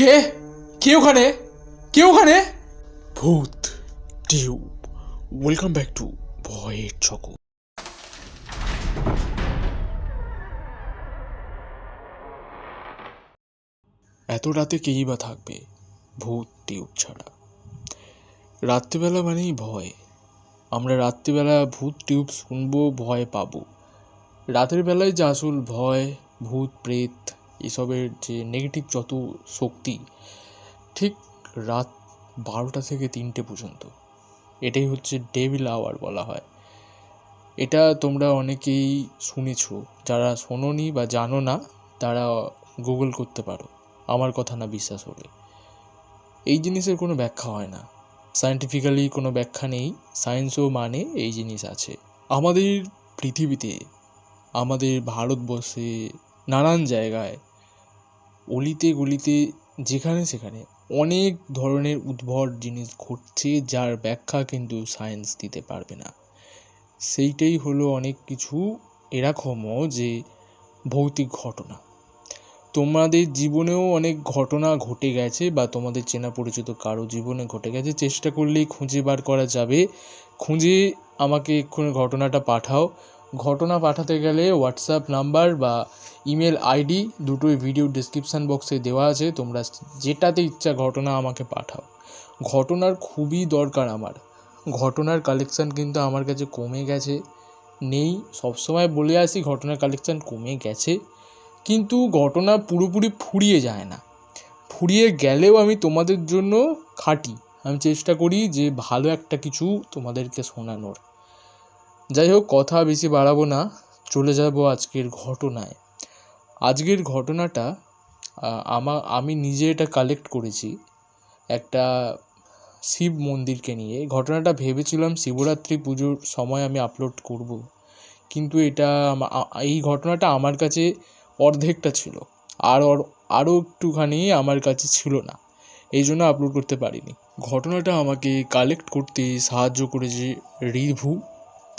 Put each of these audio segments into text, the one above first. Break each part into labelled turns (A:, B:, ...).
A: কে? কে ওখানে? কে ওখানে? ভূত টিউব ওয়েলকাম ব্যাক টু ভয়ের জগৎ এত রাতে কেই বা থাকবে ভূত টিউব ছাড়া? রাত্রিবেলা মানেই ভয়। আমরা রাত্রিবেলা ভূত টিউব শুনব, ভয় পাবো। রাতের বেলায় যে আসল ভয়, ভূত, প্রেত এসবের যে নেগেটিভ যত শক্তি, ঠিক রাত বারোটা থেকে তিনটে পর্যন্ত। এটাই হচ্ছে ডেভিল আওয়ার বলা হয়। এটা তোমরা অনেকেই শুনেছো, যারা শোনোনি বা জানো না, তারা গুগল করতে পারো। আমার কথা না বিশ্বাস হলে। এই জিনিসের কোনো ব্যাখ্যা হয় না। সায়েন্টিফিক্যালি কোনো ব্যাখ্যা নেই সায়েন্সও মানে এই জিনিস আছে। আমাদের পৃথিবীতে, আমাদের ভারতবর্ষে নানান জায়গায় অলিতে গলিতে, যেখানে সেখানে অনেক ধরনের উদ্ভট জিনিস ঘটছে যার ব্যাখ্যা কিন্তু সায়েন্স দিতে পারবে না। সেইটাই হলো অনেক কিছু এরকমও যে ভৌতিক ঘটনা। তোমাদের জীবনেও অনেক ঘটনা ঘটে গেছে বা তোমাদের চেনা পরিচিত কারও জীবনে ঘটে গেছে, চেষ্টা করলেই খুঁজে বার করা যাবে। খুঁজে আমাকে এক্ষুনি ঘটনাটা পাঠাও। ঘটনা পাঠাতে গেলে হোয়াটসঅ্যাপ নাম্বার বা ইমেল আইডি দুটোই ভিডিও ডিসক্রিপশান বক্সে দেওয়া আছে। তোমরা যেটাতে ইচ্ছা ঘটনা আমাকে পাঠাও। ঘটনার খুবই দরকার আমার। ঘটনার কালেকশান কিন্তু আমার কাছে কমে গেছে। নেই, সবসময় বলে আসি ঘটনার কালেকশান কমে গেছে। কিন্তু ঘটনা পুরোপুরি ফুরিয়ে যায় না। ফুরিয়ে গেলেও আমি তোমাদের জন্য খাটি। আমি চেষ্টা করি যে ভালো একটা কিছু তোমাদেরকে শোনানোর। যাই হোক কথা বেশি বাড়াবো না। চলে যাব আজকের ঘটনায়। আজকের ঘটনাটা আমা, আমি নিজে এটা কালেক্ট করেছি একটা শিব মন্দিরকে নিয়ে। ঘটনাটা ভেবেছিলাম শিবরাত্রি পুজোর সময় আমি আপলোড করব। কিন্তু এটা এই ঘটনাটা আমার কাছে অর্ধেকটা ছিল। আর আরও একটুখানি আমার কাছে ছিল না। এই জন্য আপলোড করতে পারিনি। ঘটনাটা আমাকে কালেক্ট করতে সাহায্য করেছে Rivu.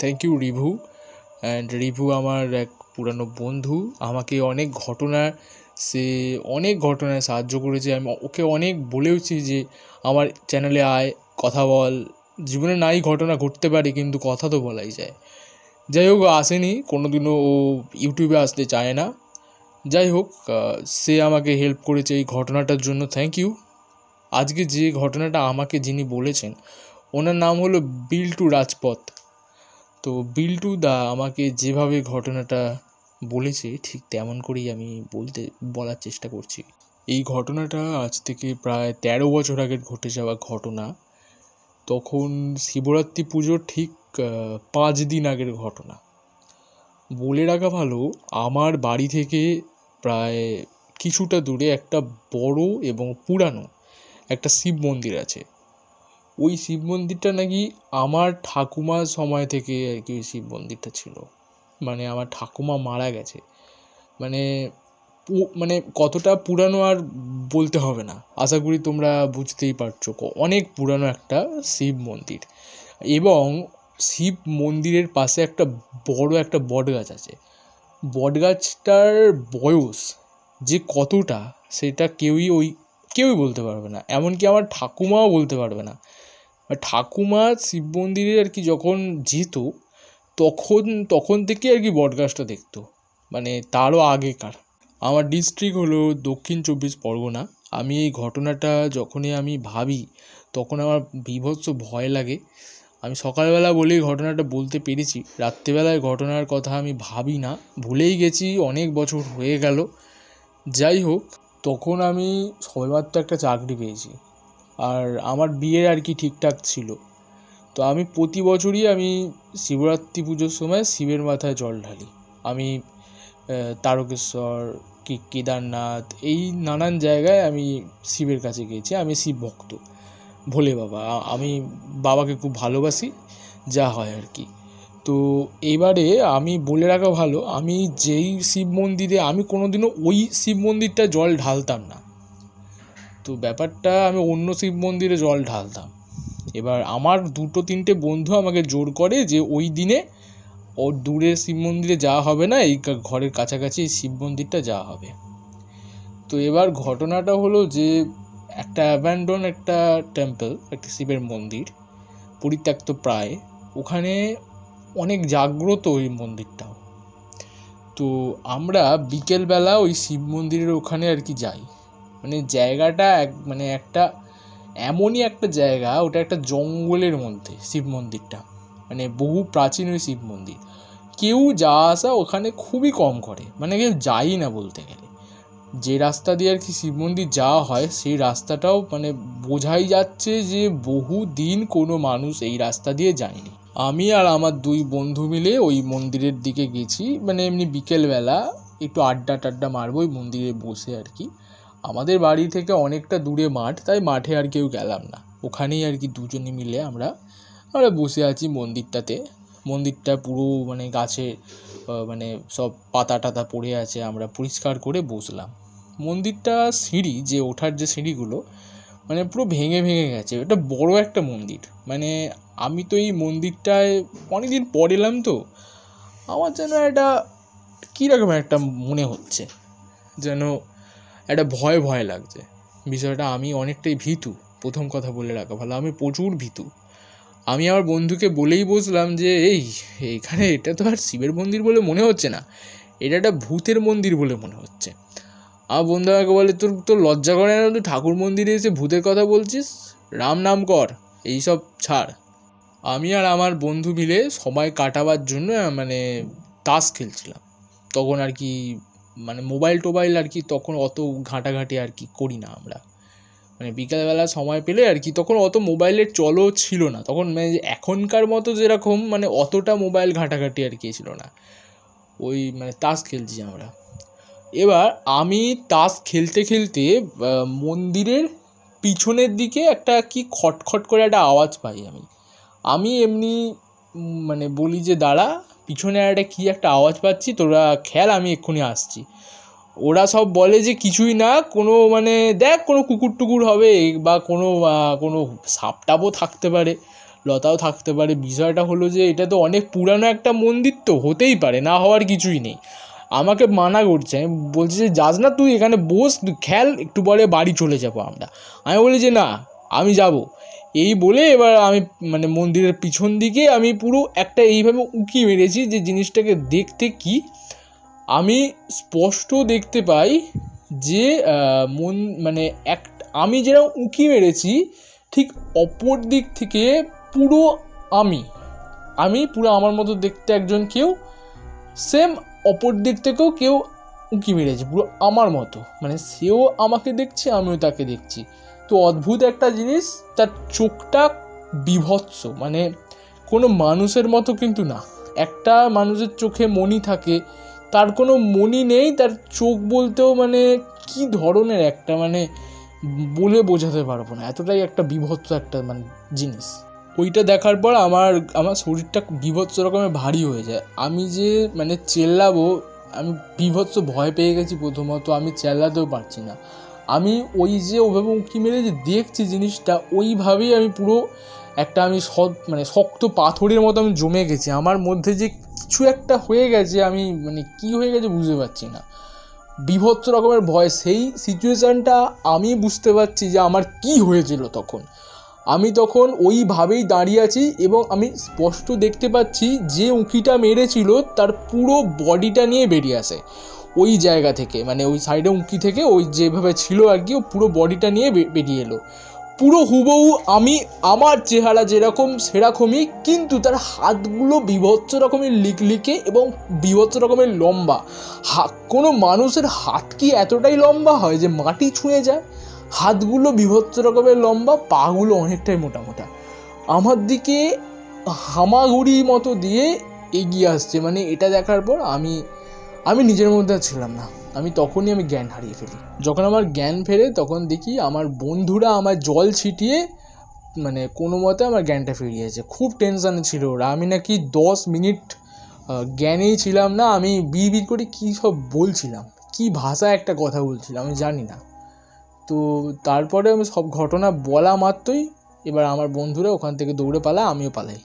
A: Thank you Rivu and Rivu আমার এক পুরানো বন্ধু, আমাকে অনেক ঘটনা, সে অনেক ঘটনায় সাহায্য করেছে। আমি ওকে অনেক বলেওছি যে, আমার চ্যানেলে আয়, কথা বল। জীবনে নাই ঘটনা ঘটতে পারে, কিন্তু কথা তো বলাই যায়। যাই হোক, আসেনি। কোনো দিনও ও ইউটিউবে আসতে চায় না। যাই হোক সে আমাকে হেল্প করেছে এই ঘটনাটার জন্য। থ্যাংক ইউ আজকে যে ঘটনাটা আমাকে যিনি বলেছেন, ওনার নাম হলো বিল্টু রাজপথ। তো বিল্টু দা আমাকে যেভাবে ঘটনাটা বলেছে, ঠিক তেমন করেই আমি বলতে, বলার চেষ্টা করছি। এই ঘটনাটা আজ থেকে প্রায় তেরো বছর আগে ঘটে যাওয়া ঘটনা। তখন শিবরাত্রি পুজোর ঠিক পাঁচ দিন আগের ঘটনা। বলে রাখা ভালো, আমার বাড়ি থেকে প্রায় কিছুটা দূরে একটা বড় এবং পুরানো একটা শিব মন্দির আছে। ওই শিব মন্দিরটা নাকি আমার ঠাকুমার সময় থেকে আর কি ওই শিব মন্দিরটা ছিল। মানে আমার ঠাকুমা মারা গেছে। মানে মানে কতটা পুরানো আর বলতে হবে না। আশা করি তোমরা বুঝতেই পারছ অনেক পুরানো একটা শিব মন্দির। এবং শিব মন্দিরের পাশে একটা বড় একটা বট গাছ আছে। বট গাছটার বয়স যে কতটা, সেটা কেউই ওই কেউই বলতে পারবে না। এমনকি আমার ঠাকুমাও বলতে পারবে না। ঠাকুমা শিব মন্দিরে আর কি যখন যেত, তখন তখন থেকে আর কি বটগাছটা দেখতো। মানে তারও আগেকার। আমার ডিস্ট্রিক্ট হলো দক্ষিণ চব্বিশ পরগনা। আমি এই ঘটনাটা যখনই আমি ভাবি, তখন আমার বীভৎস ভয় লাগে। আমি সকালবেলা বলেই ঘটনাটা বলতে পেরেছি। রাত্রেবেলায় ঘটনার কথা আমি ভাবি না। ভুলেই গেছি, অনেক বছর হয়ে গেল। যাই হোক তখন আমি সবেমাত্র একটা চাকরি পেয়েছি। আর আমার বিয়ে আর কি ঠিকঠাক ছিল। তো আমি প্রতি বছরই আমি শিবরাত্রি পুজোর সময় শিবের মাথায় জল ঢালি। আমি তারকেশ্বর, কি, কেদারনাথ এই নানান জায়গায় আমি শিবের কাছে গিয়েছি। আমি শিব ভক্ত। ভোলে বাবা আমি বাবাকে খুব ভালোবাসি। যা হয় আর কি। তো এবারে আমি বলে রাখা ভালো, আমি যেই শিব মন্দিরে, আমি কোনোদিনও ওই শিব মন্দিরটা জল ঢালতাম না। তো ব্যাপারটা আমি অন্য শিব মন্দিরে জল ঢালতাম। এবার আমার দুটো তিনটে বন্ধু আমাকে জোর করে যে ওই দিনে ওর দূরে শিব মন্দিরে যাওয়া হবে না, এই ঘরের কাছাকাছি শিব মন্দিরটা যাওয়া হবে। তো এবার ঘটনাটা হলো যে একটা অ্যাবান্ডন একটা টেম্পল একটা শিবের মন্দির, পরিত্যক্ত প্রায়। ওখানে অনেক জাগ্রত ওই মন্দিরটাও তো আমরা বিকেলবেলা ওই শিব মন্দিরের ওখানে আর কি যাই। মানে জায়গাটা এক মানে একটা এমনই একটা জায়গা, ওটা একটা জঙ্গলের মধ্যে শিব মন্দিরটা। মানে বহু প্রাচীন ওই শিব মন্দির। কেউ যাওয়া আসা ওখানে খুবই কম করে মানে কেউ যায়ই না বলতে গেলে। যে রাস্তা দিয়ে আর কি শিব মন্দির যাওয়া হয়, সেই রাস্তাটাও মানে বোঝাই যাচ্ছে যে বহু দিন কোনো মানুষ এই রাস্তা দিয়ে যায়নি। আমি আর আমার দুই বন্ধু মিলে ওই মন্দিরের দিকে গেছি মানে এমনি বিকেলবেলা একটু আড্ডা টাড্ডা মারবো ওই মন্দিরে বসে আর কি। আমাদের বাড়ি থেকে অনেকটা দূরে মাঠ, তাই মাঠে আর কেউ গেলাম না। ওখানেই আর কি দুজনে মিলে আমরা আমরা বসে আছি মন্দিরটাতে। মন্দিরটা পুরো মানে গাছে মানে সব পাতা টাতা পড়ে আছে, আমরা পরিষ্কার করে বসলাম। মন্দিরটা সিঁড়ি, যে ওঠার যে সিঁড়িগুলো মানে পুরো ভেঙে ভেঙে গেছে। এটা বড় একটা মন্দির। মানে আমি তো এই মন্দিরটায় অনেকদিন পর এলাম তো, আমার যেন একটা কীরকম একটা মনে হচ্ছে। যেন একটা ভয় ভয় লাগছে। বিষয়টা আমি অনেকটাই ভীতু। প্রথম কথা বলে রাখা ভালো, আমি প্রচুর ভীতু। আমি আমার বন্ধুকে বলেই বসলাম যে, এই এইখানে এটা তো আর শিবের মন্দির বলে মনে হচ্ছে না। এটা একটা ভূতের মন্দির বলে মনে হচ্ছে। আমার বন্ধু আমাকে বলে, তোর তোর লজ্জা করে না তুই ঠাকুর মন্দিরে এসে ভূতের কথা বলছিস? রাম নাম কর এইসব ছাড়। আমি আর আমার বন্ধু মিলে সময় কাটাবার জন্য মানে তাস খেলছিলাম। তখন আর কি মানে মোবাইল টোবাইল আর কি তখন অত ঘাঁটাঘাঁটি আর কি করি না আমরা। মানে বিকালবেলা সময় পেলে আর কি তখন অত মোবাইলের চলও ছিল না। তখন মানে এখনকার মতো যেরকম মানে অতটা মোবাইল ঘাঁটাঘাঁটি আর কি ছিল না। ওই মানে তাস খেলছি আমরা। এবার আমি তাস খেলতে খেলতে মন্দিরের পিছনের দিকে একটা কি খটখট করে একটা আওয়াজ পাই আমি। আমি এমনি মানে বলি যে, দাঁড়া, পিছনে একটা কী একটা আওয়াজ পাচ্ছি, তোরা খেল, আমি এক্ষুনি আসছি। ওরা সব বলে যে, কিছুই না, কোনো মানে দেখ, কোনো কুকুর টুকুর হবে বা কোনো কোনো সাপ টাপও থাকতে পারে, লতাও থাকতে পারে। বিষয়টা হলো যে, এটা তো অনেক পুরানো একটা মন্দির তো, হতেই পারে, না হওয়ার কিছুই নেই। আমাকে মানা করছে। আমি বলছি যে, যাস না তুই এখানে বস, তুই খেল, একটু পরে বাড়ি চলে যাব আমরা। আমি বলি যে, না, আমি যাব। এই বলে এবার আমি মানে মন্দিরের পিছন দিকে আমি পুরো একটা এইভাবে উঁকি মেরেছি যে, জিনিসটাকে দেখতে কি? আমি স্পষ্ট দেখতে পাই যে মন মানে এক, আমি যেরকম উঁকি মেরেছি, ঠিক অপর দিক থেকে পুরো আমি আমি পুরো আমার মতো দেখতে একজন কেউ সেম অপর দিক থেকেও কেউ উঁকি মেরেছে, পুরো আমার মতো। মানে সেও আমাকে দেখছে, আমিও তাকে দেখছি। তো অদ্ভুত একটা জিনিস, তার চোখটা বিভৎস। মানে কোনো মানুষের মতো কিন্তু না। একটা মানুষের চোখে মনি থাকে, তার কোনো মণি নেই, তার চোখ বলতেও মানে কি ধরনের একটা মানে বলে বোঝাতে পারব না। এতটাই একটা বিভৎস একটা মানে জিনিস। ওইটা দেখার পর আমার আমার শরীরটা বিভৎস রকমের ভারী হয়ে যায়। আমি যে মানে চেল্লাবো, আমি বিভৎস ভয় পেয়ে গেছি প্রথমত, আমি চেল্লাতেও পারছি না। আমি ওই যে ওভাবে উঁকি মেরে যে দেখছি জিনিসটা, ওইভাবেই আমি পুরো একটা আমি সৎ মানে শক্ত পাথরের মতো আমি জমে গেছি। আমার মধ্যে যে কিছু একটা হয়ে গেছে, আমি মানে কি হয়ে গেছে বুঝতে পারছি না। বিভৎস রকমের ভয়, সেই সিচুয়েশানটা আমি বুঝতে পারছি যে আমার কি হয়েছিল তখন। আমি তখন ওইভাবেই দাঁড়িয়ে আছি এবং আমি স্পষ্ট দেখতে পাচ্ছি যে উঁকিটা মেরেছিল তার পুরো বডিটা নিয়ে বেরিয়ে আসে। ওই জায়গা থেকে মানে ওই সাইডে উঁকি থেকে ওই যেভাবে ছিল আর কি, ও পুরো বডিটা নিয়ে বেরিয়ে এলো। পুরো হুবহু আমি, আমার চেহারা যেরকম সেরকমই, কিন্তু তার হাতগুলো বিভৎস রকমের লিকলিকে এবং বিভৎস রকমের লম্বা। হা, কোনো মানুষের হাত কি এতটাই লম্বা হয় যে মাটি ছুঁয়ে যায়? হাতগুলো বিভৎস রকমের লম্বা, পাগুলো অনেকটাই মোটা মোটা। আমার দিকে হামাগুড়ি মতো দিয়ে এগিয়ে আসছে মানে এটা দেখার পর আমি আমি নিজের মধ্যে ছিলাম না। আমি তখনই আমি জ্ঞান হারিয়ে ফেলি। যখন আমার জ্ঞান ফেরে, তখন দেখি আমার বন্ধুরা আমার জল ছিটিয়ে মানে কোনো মতে আমার জ্ঞানটা ফিরিয়েছে খুব টেনশানে ছিল ওরা। আমি নাকি দশ মিনিট জ্ঞানেই ছিলাম না। আমি বিড় বিড় করে কী সব বলছিলাম, কী ভাষায় একটা কথা বলছিলাম, আমি জানি না। তো তারপরে আমি সব ঘটনা বলা মাত্রই এবার আমার বন্ধুরা ওখান থেকে দৌড়ে পালা আমিও পালাই।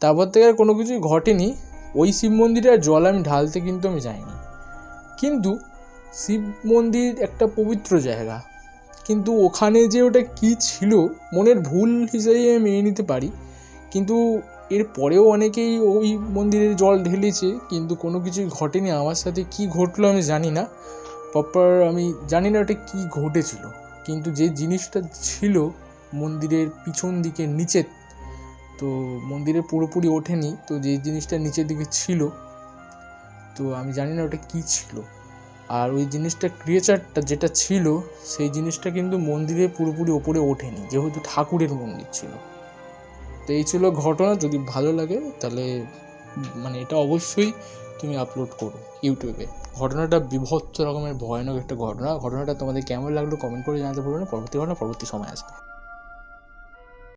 A: তারপর থেকে আর কোনো কিছুই ঘটেনি। ওই শিব মন্দিরে আর জল আমি ঢালতে কিন্তু আমি যাইনি। কিন্তু শিব মন্দির একটা পবিত্র জায়গা। কিন্তু ওখানে যে ওটা কী ছিল, মনের ভুল হিসেবে আমি মেনে নিতে পারি। কিন্তু এর পরেও অনেকেই ওই মন্দিরে জল ঢেলেছে, কিন্তু কোনো কিছুই ঘটেনি। আমার সাথে কী ঘটলো আমি জানি না। প্রপার আমি জানি না ওটা কী ঘটেছিল, কিন্তু যে জিনিসটা ছিল মন্দিরের পিছন দিকে নিচে, তো মন্দিরে পুরোপুরি ওঠেনি, তো যে জিনিসটা নিচের দিকে ছিল, তো আমি জানি না ওটা কী ছিল। আর ওই জিনিসটা ক্রিয়েচারটা যেটা ছিল, সেই জিনিসটা কিন্তু মন্দিরে পুরোপুরি ওপরে ওঠেনি, যেহেতু ঠাকুরের মন্দির ছিল। তো এই ছিল ঘটনা, যদি ভালো লাগে তাহলে মানে এটা অবশ্যই তুমি আপলোড করো ইউটিউবে ঘটনাটা বিভৎস রকমের ভয়ানক একটা ঘটনা। ঘটনাটা তোমাদের কেমন লাগল কমেন্ট করে জানাতে পারবে না। পরবর্তী ঘটনা, পরবর্তী সময় আসবে।